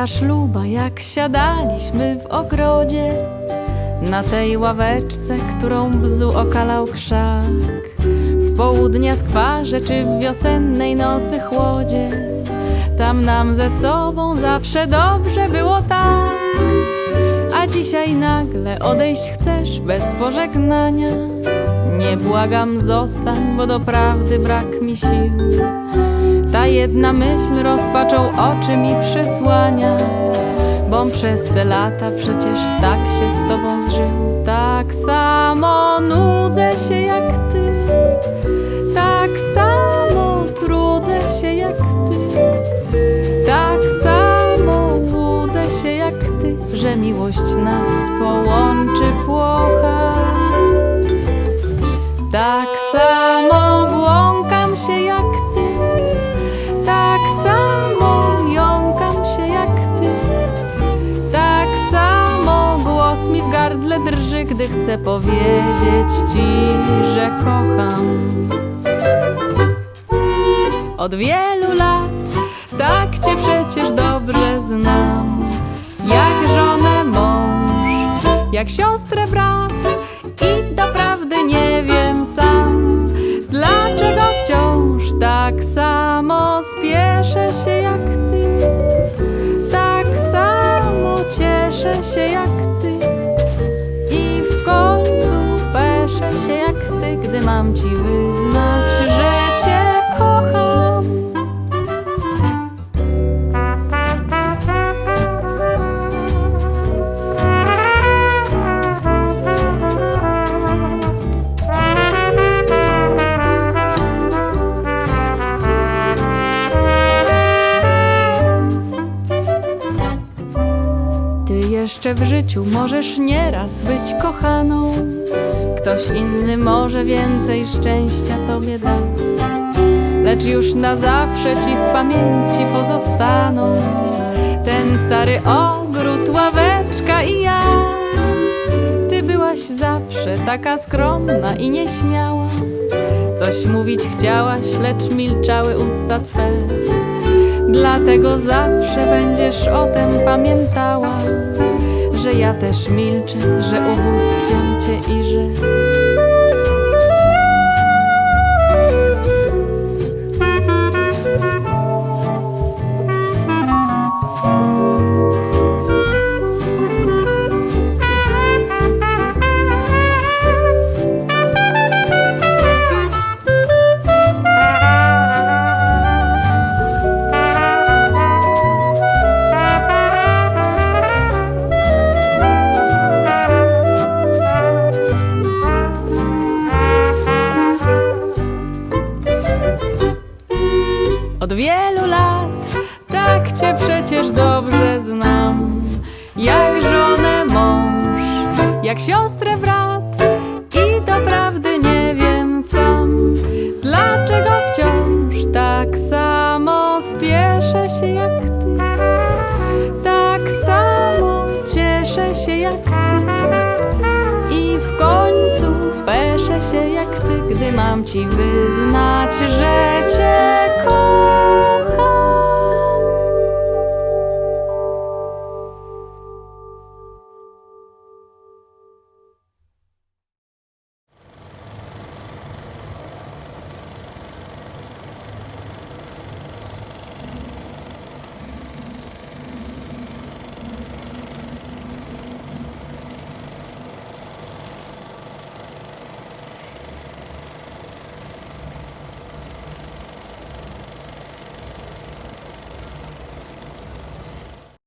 Pamiętasz luba, jak siadaliśmy w ogrodzie Na tej ławeczce, którą bzu okalał krzak. W południa skwarze czy w wiosennej nocy chłodzie Tam nam ze sobą zawsze dobrze było tak. A dzisiaj nagle odejść chcesz bez pożegnania. Nie błagam zostań, bo doprawdy brak mi sił jedna myśl rozpaczą oczy mi przysłania Bom przez te lata przecież tak się z tobą zżył. Tak samo nudzę się jak ty Tak samo trudzę się jak ty Tak samo łudzę się jak ty Że miłość nas połączy płocha. Tak samo błąkam się jak drży Gdy chcę powiedzieć ci, że kocham. Od wielu lat tak cię przecież dobrze znam. Jak żonę mąż, jak siostrę brat I doprawdy nie wiem sam. Dlaczego wciąż tak samo spieszę się jak ty? Tak samo cieszę się jak ty Gdy mam ci wyznać, jeszcze w życiu możesz nieraz być kochaną. Ktoś inny może więcej szczęścia tobie da Lecz już na zawsze ci w pamięci pozostaną. Ten stary ogród, ławeczka i ja. Ty byłaś zawsze taka skromna i nieśmiała. Coś mówić chciałaś, lecz milczały usta twe. Dlatego zawsze będziesz o tym pamiętała, że ja też milczę, że ubóstwiam cię i że. Od wielu lat tak cię przecież dobrze znam. Jak żonę mąż, jak siostrę brat. I doprawdy nie wiem sam, dlaczego wciąż tak samo spieszę się jak ty. Tak samo cieszę się jak ty. I w końcu się jak ty, gdy mam ci wyznać, że cię kocham.